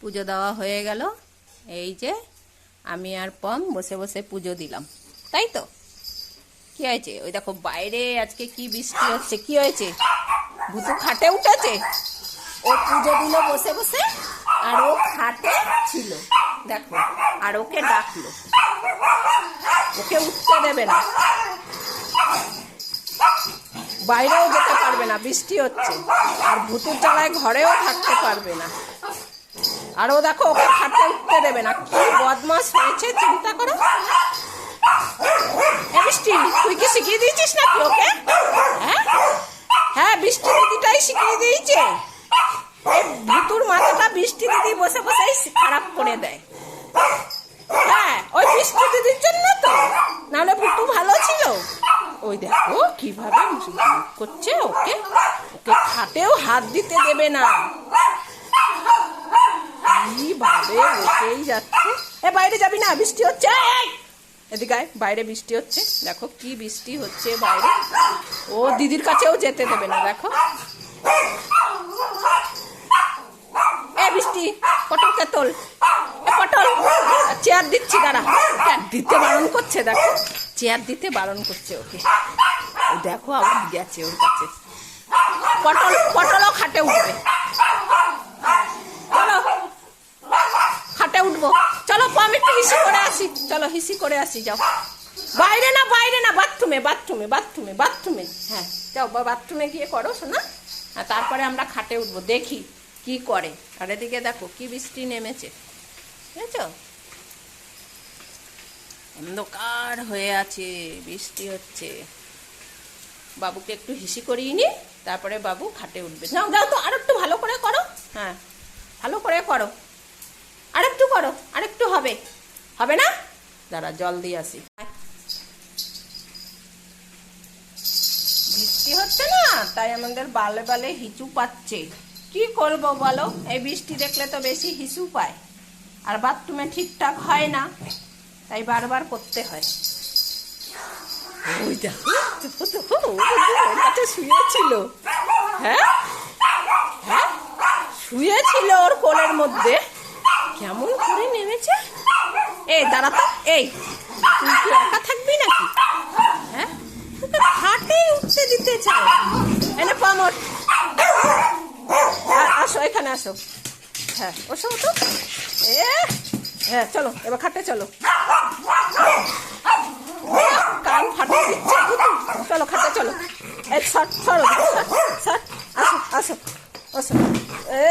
পুজো দেওয়া হয়ে গেল। এই যে আমি আর পম বসে বসে পুজো দিলাম। তাই তো? কি হয়েছে? ওই দেখো বাইরে আজকে কি বৃষ্টি হচ্ছে, কি হয়েছে? ভুতু খাটে উঠেছে? ও পুজো দিল বসে বসে, আর ও খাটে ছিল। দেখো, আর ওকে ডাকলো। ওকে উঠতে দেবে না। বাইরেও যেতে পারবে না, বৃষ্টি হচ্ছে। আর ভুতুর জ্বালায় ঘরেও থাকতে পারবে না। আর ও দেখো, ওকে খাটে উঠতে দেবে না। কি বদমাস হয়েছে, চিন্তা করো। বৃষ্টি তুই কি শিখিয়ে দিয়েছিস নাকি ওকে? হ্যাঁ? হ্যাঁ বৃষ্টি দিদিটাই শিখিয়ে দিয়েছে। এই ভুতুর মাথাটা বৃষ্টি দিদি বসে বসেই খারাপ করে দেয়। হ্যাঁ ওই বৃষ্টি দিদির জন্য তো। নাহলে ভুতু ভালো ছিল। ওই দেখো, কীভাবে করছে ওকে। ওকে খাটেও হাত দিতে দেবে না। কীভাবে বসেই যাচ্ছে। এ, বাইরে যাবি না, বৃষ্টি হচ্ছে! এদিকে বাইরে বৃষ্টি হচ্ছে। দেখো কি বৃষ্টি হচ্ছে বাইরে। ও দিদির কাছেও যেতে দেবে না, দেখো। এ, বৃষ্টি পটলকে তোল? এ, পটল, চেয়ার দিচ্ছি, দাঁড়া। দিতে বারণ করছে, দেখো। চেয়ার দিতে বারণ করছে ওকে। দেখো, আবার গেছে ওর কাছে। পটল, পটলও খাটে উঠবে চলো খাটে উঠবো চলো একটু হিসি করে আসি। চলো, হিসি করে আসি, যাও। বাইরে না বাইরে না, বাথরুমে বাথরুমে বাথরুমে বাথরুমে। হ্যাঁ যাও বাথরুমে গিয়ে করো শোনা হ্যাঁ তারপরে আমরা খাটে উঠবো, দেখি কি করে। আর এদিকে দেখো, কি বৃষ্টি নেমেছে। বুঝেছ? অন্ধকার হয়ে আছে, বৃষ্টি হচ্ছে। বাবুকে একটু হিসি করিয়ে নি, তারপরে বাবু খাটে উঠবে। যাও যাও তো আর একটু ভালো করে করো। হ্যাঁ ভালো করে করো। করো আরেকটু হবে। হবে না? দাঁড়া, জল দিয়ে আসি। বৃষ্টি হচ্ছে না, তাই আমাদের বালে বালে হিচু পাচ্ছে। কি করব বলো? এই বৃষ্টি দেখলে তো বেশি হিচু পায়। আর বাথরুমে ঠিকঠাক হয় না, তাই বারবার করতে হয়। হ্যাঁ? হ্যাঁ? শুয়েছিল ওর কোলের মধ্যে। কেমন করে নেমেছে? এই, দাঁড়া তো, এই, তুই কি একা থাকবি নাকি? হ্যাঁ? তোকে খাটে উঠতে দিতে চায় এনে পামট আসো, এখানে আসো। হ্যাঁ ওসব তো। এ হ্যাঁ চলো, এবার খাটে চলো। কান ফাটে দিচ্ছে চলো, খাটে চলো। এই, সর, সরো, সর আসো আসো আসো এ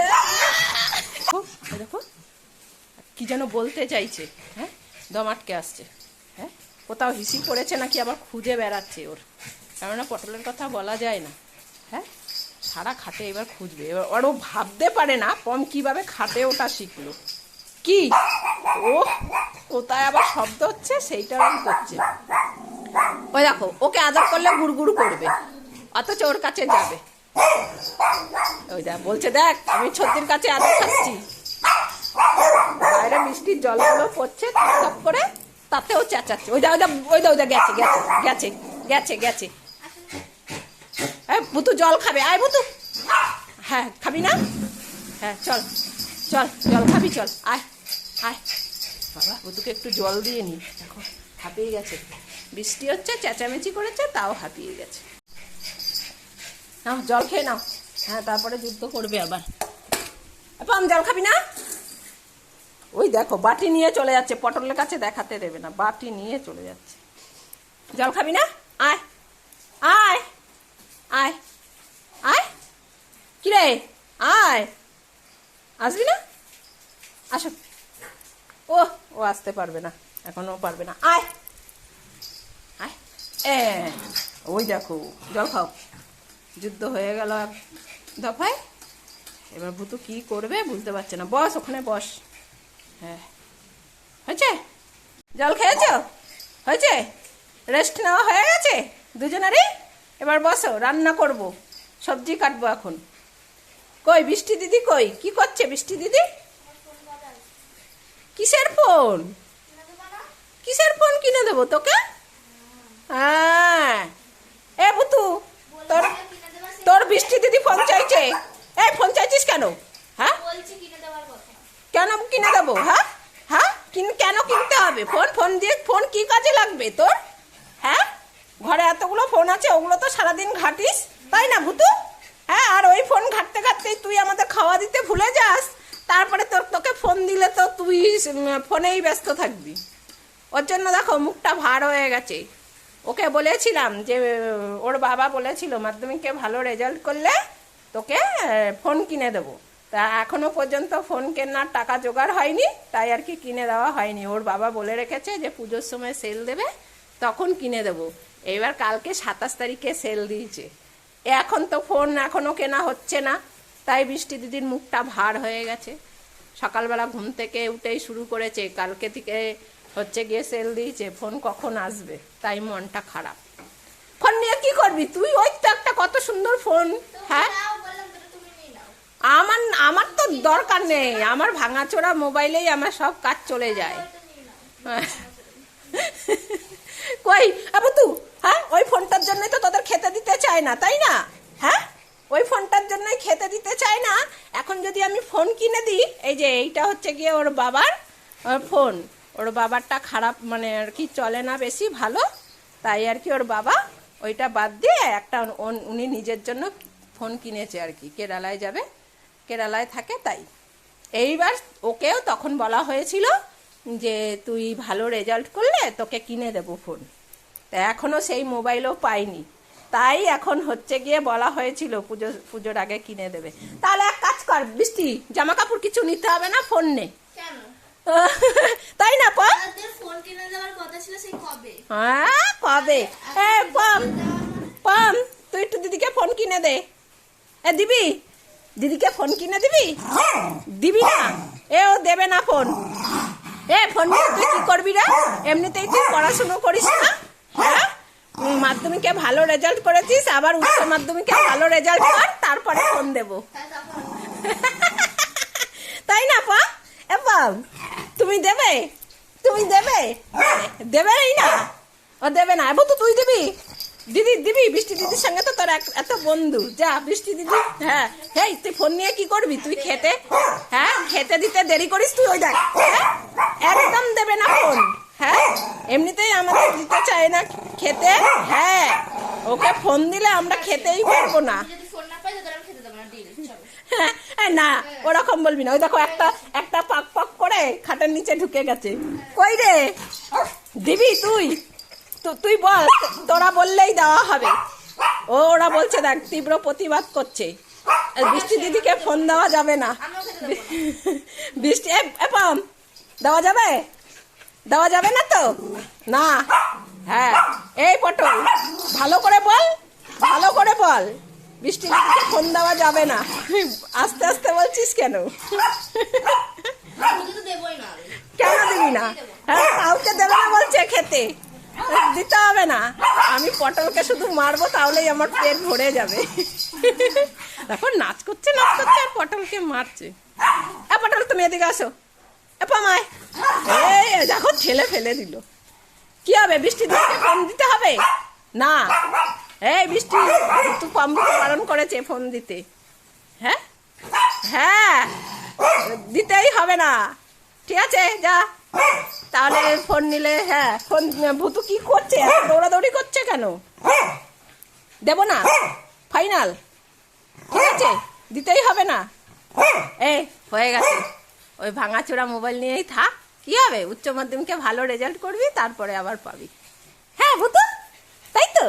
দেখো, এই দেখো কি যেন বলতে চাইছে হ্যাঁ? দম আটকে আসছে হ্যাঁ? কোথাও হিসি পড়েছে নাকি আবার খুঁজে বেড়াচ্ছে ওর? কেননা পটলের কথা বলা যায় না হ্যাঁ? সারা খাটে এবার খুঁজবে। এবার ওর ও ভাবতে পারে না পম কীভাবে খাটে ওটা শিখলো। কি? ও কোথায় আবার শব্দ হচ্ছে? সেইটা ওই করছে। ওই দেখো, ওকে আদর করলে গুড়গুড় করবে, অথচ ওর কাছে যাবে। ওই দেখ, বলছে, দেখ, আমি ছত্রির কাছে আদর খাচ্ছি বাইরে জলগুলো পড়ছে, টপ করে তাতেও চেঁচাচ্ছে। ওই ওই দা গেছে গেছে গেছে গেছে জল খাবে, আয় হ্যাঁ খাবি না? হ্যাঁ চল চল, জল খাবি, চল, আয় আয়। বাবা একটু জল দিয়ে নি। দেখো, হাঁপিয়ে গেছে। বৃষ্টি হচ্ছে, চেঁচামেচি করেছে, তাও হাঁপিয়ে গেছে। নাও, জল খেয়ে নাও। হ্যাঁ তারপরে যুদ্ধ করবে আবার। পাম, জল খাবি না? ওই দেখো, বাটি নিয়ে চলে যাচ্ছে, পটলের কাছে দেখাতে দেবে না, বাটি নিয়ে চলে যাচ্ছে। জল খাবি না? আয় আয় আয় আয়। কিরে, আয়। আসবি না? আসো। ও ও আসতে পারবে না, এখনও পারবে না। আয় আয়। এ, ওই দেখো, জল খাও। যুদ্ধ হয়ে গেল দফায়। এবার ভুতু কি করবে বুঝতে পারছে না। বস, ওখানে বস। হ্যাঁ। হয়েছে? জল খেয়েছ? হয়েছে? রেস্ট নেওয়া হয়ে গেছে? দুজনেরই? এবার বসো রান্না করব। সবজি কাটবো এখন। কই বৃষ্টি দিদি কই? কি করছে বৃষ্টি দিদি? কিসের ফোন? কিসের ফোন কিনে দেবো তোকে? হ্যাঁ। এ বুতু তোর তোর বৃষ্টি দিদি ফোন চাইছে? এই ফোন চাইছিস কেন? হ্যাঁ? কিনে কিনে দেবো? হ্যাঁ? হ্যাঁ? কিন কেন কিনতে হবে? ফোন ফোন দিয়ে ফোন কি কাজে লাগবে তোর? হ্যাঁ? ঘরে এতগুলো ফোন আছে, ওগুলো তো সারাদিন ঘাটিস, তাই না ভুতু? হ্যাঁ আর ওই ফোন ঘাটতে ঘাটতেই তুই আমাদের খাওয়া দিতে ভুলে যাস, তারপরে তোর তোকে ফোন দিলে তো তুই ফোনেই ব্যস্ত থাকবি। ওর জন্য দেখো, মুখটা ভার হয়ে গেছে। ওকে বলেছিলাম যে, ওর বাবা বলেছিল, মাধ্যমিকে ভালো রেজাল্ট করলে তোকে ফোন কিনে দেবো। তা এখনও পর্যন্ত ফোন কেনার টাকা জোগাড় হয়নি, তাই আর কি কিনে দেওয়া হয়নি। ওর বাবা বলে রেখেছে যে পুজোর সময় সেল দেবে, তখন কিনে দেবো। এবার কালকে সাতাশ তারিখে সেল দিয়েছে। এখন তো ফোন এখনও কেনা হচ্ছে না, তাই বৃষ্টি দিদির মুখটা ভার হয়ে গেছে। সকালবেলা ঘুম থেকে উঠেই শুরু করেছে, কালকে থেকে হচ্ছে গিয়ে সেল দিয়েছে। ফোন কখন আসবে? তাই মনটা খারাপ। ফোন নিয়ে কি করবি? তুই ওই তো একটা কত সুন্দর ফোন হ্যাঁ? আমার আমার তো দরকার নেই। আমার ভাঙাচোরা মোবাইলেই আমার সব কাজ চলে যায়। কই, আবু তু হ্যাঁ? ওই ফোনটার জন্যই তো তোদের খেতে দিতে চায় না, তাই না? হ্যাঁ? ওই ফোনটার জন্যই খেতে দিতে চায় না? এখন যদি আমি ফোন কিনে দিই, এই যে এইটা হচ্ছে গিয়ে ওর বাবার ওর ফোন। ওর বাবারটা খারাপ মানে আর কি চলে না বেশি, ভালো। তাই আর কি ওর বাবা ওইটা বাদ দিয়ে একটা উনি নিজের জন্য ফোন কিনেছে আর কি, কেরালায় যাবে। কেরালায় থাকে তাই। এইবার ওকেও তখন বলা হয়েছিল যে তুই ভালো রেজাল্ট করলে তোকে কিনে দেবো ফোন তা এখনও সেই মোবাইলও পাইনি। তাই এখন হচ্ছে গিয়ে বলা হয়েছিল পুজো পুজোর আগে কিনে দেবে। তাহলে এক কাজ কর বৃষ্টি জামা কাপড় কিছু নিতে হবে না ফোন নে। তাই না পা আমাদের ফোন কিনে দেওয়ার কথা ছিল সেই কবে? হ্যাঁ কবে? পম পম তুই একটু দিদিকে ফোন কিনে দে। এ দিবি? দিদিকে ফোন কিনে দিবি? দিবি না? এ, ও দেবে না ফোন এ ফোন নিয়ে তুই কি করবি রে? এমনিতেই তুই পড়াশুনো করিস না? হ্যাঁ? মাধ্যমিকে ভালো রেজাল্ট করেছিস, আবার উচ্চ মাধ্যমিকে ভালো রেজাল্ট কর, তারপরে ফোন দেবো। তাই না, পা? এ তুমি দেবে? তুমি দেবে? দেবেই না। ও দেবে না। এবো তো তুই দিবি? দিদি দিবি? বৃষ্টি দিদির সঙ্গে তো তোর এত বন্ধু। যা বৃষ্টি দিদি। হ্যাঁ। হেই তুই ফোন নিয়ে কি করবি? তুই খেতে? হ্যাঁ? খেতে দিতে দেরি করিস তুই? ওই দেখ। হ্যাঁ? একদম দেবে না ফোন। হ্যাঁ? এমনিতেই আমাদের দিতে চায় না খেতে। হ্যাঁ। ওকে ফোন দিলে আমরা খেতেই পারব না। এই না ওরকম বলবি না। ওই দেখো একটা একটা পাক পাক করে খাটের নিচে ঢুকে গেছে। কই রে? দিবি তুই? তু- তুই বল তোরা বললেই দেওয়া হবে। ও ওরা বলছে দেখ তীব্র প্রতিবাদ করছে। বৃষ্টি দিদিকে ফোন দেওয়া যাবে না। বৃষ্টি দেওয়া যাবে? দেওয়া যাবে না তো? না। হ্যাঁ এই পটল ভালো করে বল ভালো করে বল। বৃষ্টি দিদিকে ফোন দেওয়া যাবে না। আস্তে আস্তে বলছিস কেন। কেন দিবি না? হ্যাঁ কাউকে দেবে না বলছে খেতে। দিতে হবে না। আমি পটলকে শুধু মারবো, তাহলেই আমার পেট ভরে যাবে। দেখো, নাচ করছে নাচ করছে, আর পটলকে মারছে। এ, পটল, তুমি এদিকে আসো। এ পামায় এই দেখো, ঠেলে ফেলে দিল। কি হবে, বৃষ্টি দিতে ফোন দিতে হবে? না। এই, বৃষ্টি তুই পাম্প পালন করেছে ফোন দিতে। হ্যাঁ? হ্যাঁ। দিতেই হবে না। ঠিক আছে, যা। তাহলে ফোন নিলে হ্যাঁ ফোন, ভুতু কি করছে? দৌড়াদৌড়ি করছে কেন? দেব না? ফাইনাল? ঠিক আছে? দিতেই হবে না? এই, হয়ে গেছে। ওই ভাঙাচোরা মোবাইল নিয়েই থাক। কি হবে? উচ্চ মাধ্যমিকে ভালো রেজাল্ট করবি, তারপরে আবার পাবি। হ্যাঁ ভুতু? তাই তো?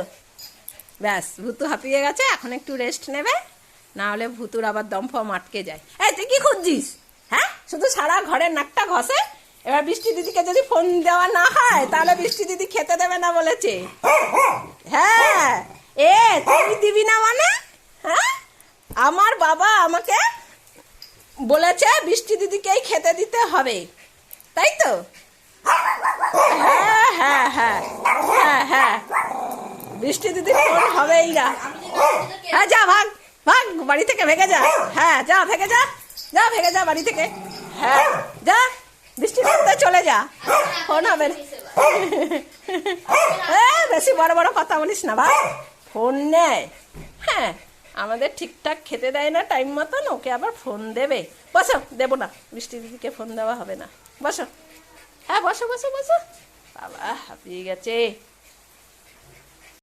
ব্যাস, ভুতু হাঁপিয়ে গেছে, এখন একটু রেস্ট নেবে। না হলে ভুতুর আবার দমফম আটকে যায়। এই, তুই কি খুঁজছিস? হ্যাঁ? শুধু সারা ঘরের নাকটা ঘষে? এবার বৃষ্টি দিদিকে যদি ফোন দেওয়া না হয়, তাহলে বৃষ্টি দিদি খেতে দেবে না বলেছে। হ্যাঁ এ, তুমি দিবি না মানে? হ্যাঁ? আমার বাবা আমাকে বলেছে বৃষ্টি দিদিকেই খেতে দিতে হবে। তাই তো? হ্যাঁ হ্যাঁ হ্যাঁ হ্যাঁ হ্যাঁ। বৃষ্টি দিদি ফোন হবেই না। হ্যাঁ যা, ভাগ ভাগ, বাড়ি থেকে ভেগে যা। হ্যাঁ যা, ভেগে যা। যা, ভেগে যা বাড়ি থেকে। হ্যাঁ যা। বৃষ্টি পড়তে চলে যা। ফোন হবে না বেশি বড় বড় কথা বলিস না, ভাই। ফোন নেয়। হ্যাঁ আমাদের ঠিকঠাক খেতে দেয় না টাইম মতন, ওকে আবার ফোন দেবে। বসো, দেবো না। বৃষ্টি দিদিকে ফোন দেওয়া হবে না। বসো। হ্যাঁ বসো বসো বসো। বাবা, হাঁপিয়ে গেছে।